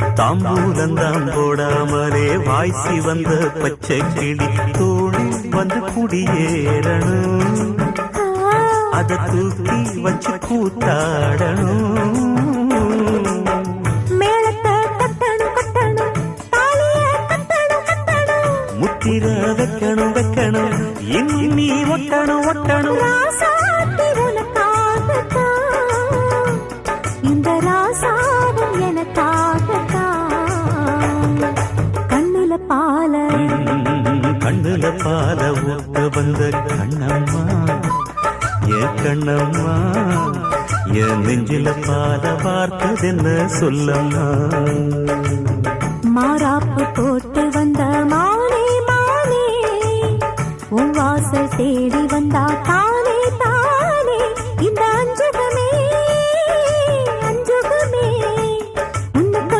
தாம்பூலந்தாம் போடாமலே வாய்ச்சி வந்த பச்சை கிளி தோணி வந்து குடியேறணும். அத தூக்கி வச்சு கூத்தாடணும். முத்திர வைக்கணும் வைக்கணும். இன்னும் நீ ஒட்டணும் ஒட்டணும். இந்த ராசாவும் எனக்காக கண்ணுல பால ஊட்ட வந்த கண்ணம்மா ஏ கண்ணம்மா என் நெஞ்சில பால பார்த்ததென்ன சொல்லம்மா. மாறாப்பு போட்டு வந்த மானே மானே உன் வாசல் தேடி வந்தா